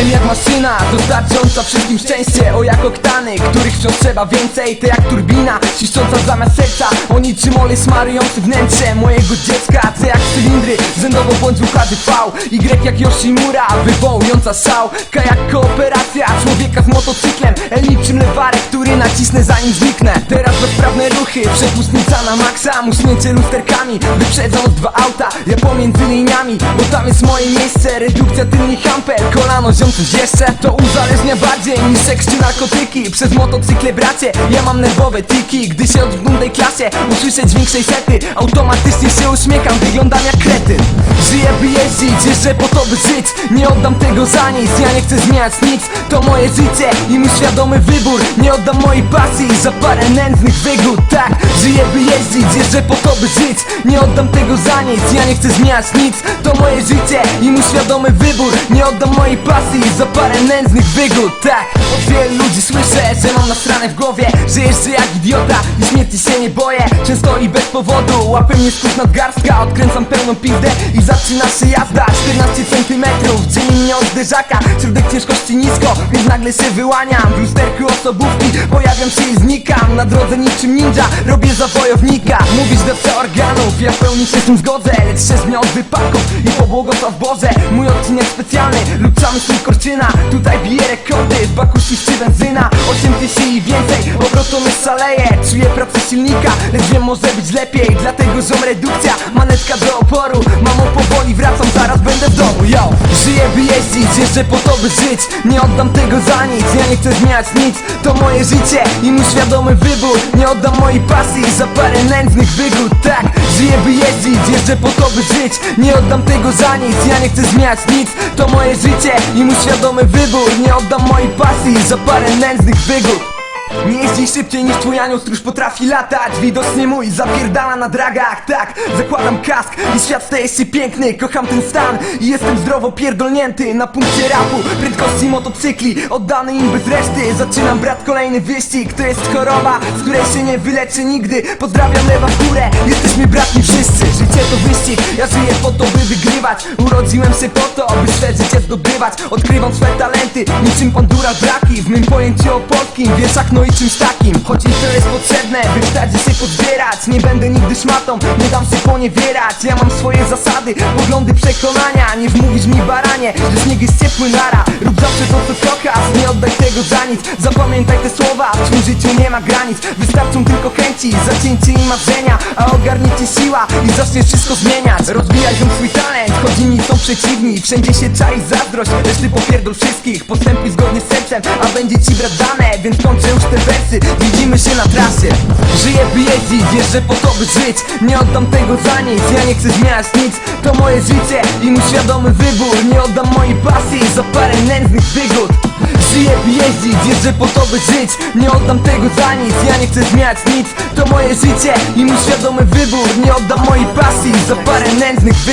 M jak maszyna, dostarcząca wszystkim szczęście. O jak oktany, których wciąż trzeba więcej. Te jak turbina, ciszcząca zamiast serca. O niczym olej smarujący wnętrze mojego dziecka. C jak cylindry, rzędowo bądź układy V. Y jak Yoshimura, wywołująca szał. K jak kooperacja człowieka z motocyklem. L niczym lewarek, który nacisnę zanim zniknę. Teraz bezprawne ruchy, przepustnica na maksa. Muśnięcie lusterkami, wyprzedzając dwa auta. Ja pomiędzy liniami, bo tam jest moje miejsce. Redukcja tylnych hamper, kolano coś jeszcze To uzależnia bardziej niż seks czy narkotyki. Przez motocykle bracie, ja mam nerwowe tiki Gdy się odbudam tej klasie, usłyszę dźwięk sejsety Automatycznie się uśmiecham, wyglądam jak kretyn. Żyję by jeździć, jeżdżę po to by żyć. Nie oddam tego za nic, ja nie chcę zmieniać nic. To moje życie i mój świadomy wybór. Nie oddam mojej pasji za parę nędznych wygód. Tak, żyję by jeździć, jeżdżę po to by żyć. Nie oddam tego za nic, ja nie chcę zmieniać nic. To moje życie i mój świadomy wybór. Nie oddam mojej pasji za parę nędznych wygód Tak, od wielu ludzi słyszę, że mam nasrane w głowie Że jeszcze jak idiota i śmierci się nie boję. Często i bez powodu, łapy mnie skrót nadgarstka. Odkręcam pełną pizdę i zaczyna się jazda. 14 centymetrów, dzieli mnie od zderzaka Środek ciężkości nisko, więc nagle się wyłaniam. W lusterku osobówki pojawiam się i znikam. Na drodze niczym ninja, robię za wojownika. Mówić do organów, ja w pełni się z tym zgodzę Lecz się zmian od wypadków pobłogosław Boże Mój odcinek specjalny. Lub swój korczyna. Tutaj bije rekordy, w baku benzyna 8 tysięcy i więcej, obrotom jest szaleje. Czuję pracę silnika, lecz wiem może być lepiej. Dlatego ziom redukcja, manetka do oporu. Mamo powoli wracam, zaraz będę w domu, yo Żyję by jeździć, jeszcze po to by żyć. Nie oddam tego za nic, ja nie chcę zmieniać nic. To moje życie i mój świadomy wybór. Nie oddam mojej pasji za parę nędznych wygód. Tak, żyję by jeździć, jeszcze po to by żyć. Nie oddam tego za nic, ja nie chcę zmieniać nic. To moje życie i mój świadomy wybór. Nie oddam mojej pasji za parę nędznych wygód nie jeździ szybciej niż twój anioł stróż potrafi latać. Widocznie mój zapierdala na dragach. Tak, zakładam kask i świat staje się piękny. Kocham ten stan i jestem zdrowo pierdolnięty. Na punkcie rapu, prędkości motocykli Oddany im bez reszty. Zaczynam brat kolejny wyścig. To jest choroba, z której się nie wyleczy nigdy. Pozdrawiam lewa górę, jesteśmy bratni wszyscy. Życie to wyścig, ja żyję po to by wygrywać. Urodziłem się po to, by swe życie zdobywać. Odkrywam swe talenty, niczym pandura braki W mym pojęciu o polskim, wieszach no i czymś takim. Choć mi to jest potrzebne, by się pozbierać Nie będę nigdy szmatą, nie dam się poniewierać. Ja mam swoje zasady, poglądy, przekonania. Nie wmówisz mi baranie, że śnieg jest ciepły nara. Rób zawsze to co kochasz, nie oddaj tego za nic. Zapamiętaj te słowa, w twym życiu nie ma granic. Wystarczą tylko chęci, zacięcie i marzenia. A ogarnie cię siła i zaczniesz wszystko zmieniać. Rozwijaj ten swój talent, choć są przeciwni. Wszędzie się czai zazdrość, lecz ty popierdol wszystkich. Postępuj zgodnie z sercem, a będzie ci brat dane Więc kończę już te wersy, widzimy się na trasie. Żyję jeździć, jeżdżę po to by żyć. Nie oddam tego za nic, ja nie chcę zmieniać nic. To moje życie i mój świadomy wybór. Nie oddam mojej pasji za parę nędznych wygód. Żyję jeździć, jeżdżę po to by żyć. Nie oddam tego za nic, ja nie chcę zmieniać nic. To moje życie i mój świadomy wybór. Nie oddam mojej pasji za parę nędznych wygód